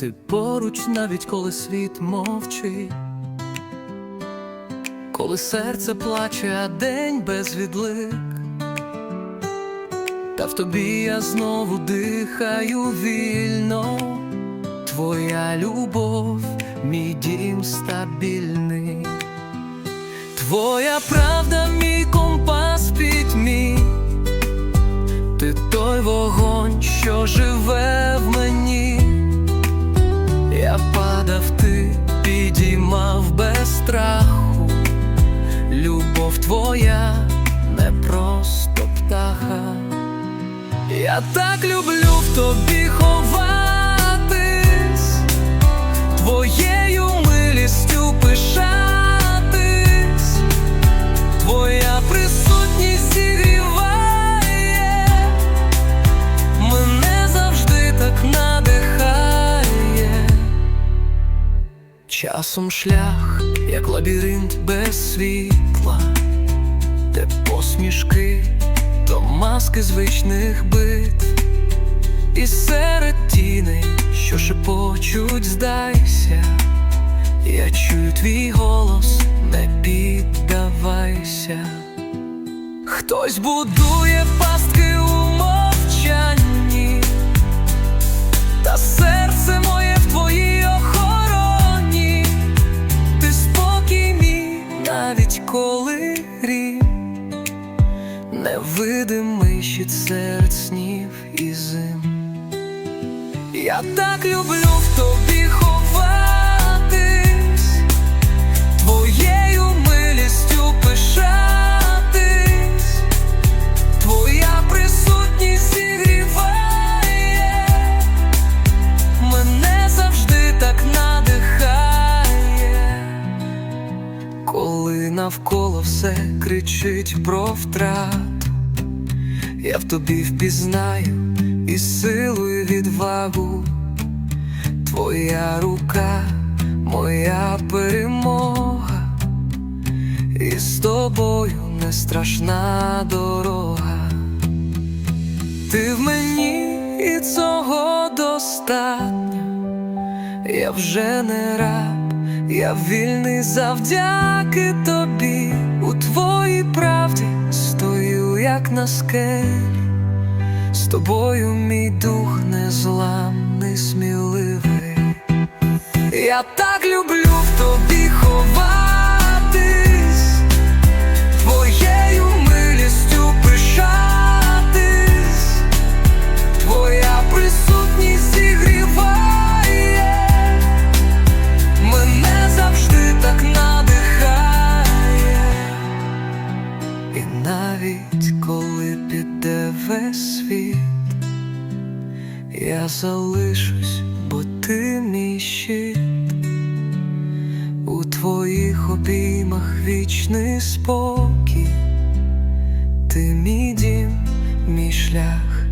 Ти поруч навіть коли світ мовчить, коли серце плаче, а день без відлик, та в тобі я знову дихаю вільно, твоя любов, мій дім стабільний, твоя правда, мій компас пітьмі, ти той вогонь, що живе в мені. Я падав, ти підіймав без страху. Любов твоя не просто птаха. Я так люблю в тобі ховатись, Часом шлях, як лабіринт без світла, де посмішки, то маски звичних бит, і серед тіней, що шепочуть, здайся, я чую твій голос, не піддавайся. Хтось будує пастки коли рів невидимий щит серед снів і зим. Я так люблю в тобі навколо все кричить про втрату, я в тобі впізнаю і силу, і відвагу, твоя рука, моя перемога, і з тобою не страшна дорога. Ти в мені і цього достатньо. Я вже не раб, я вільний завдяки тобі. У твоїй правді стою, як на скелі. З тобою мій дух незламний, сміливий. Я так люблю в тобі ховатись, весь світ, я залишусь, бо ти мій щит. У твоїх обіймах вічний спокій, ти мій дім, мій шлях.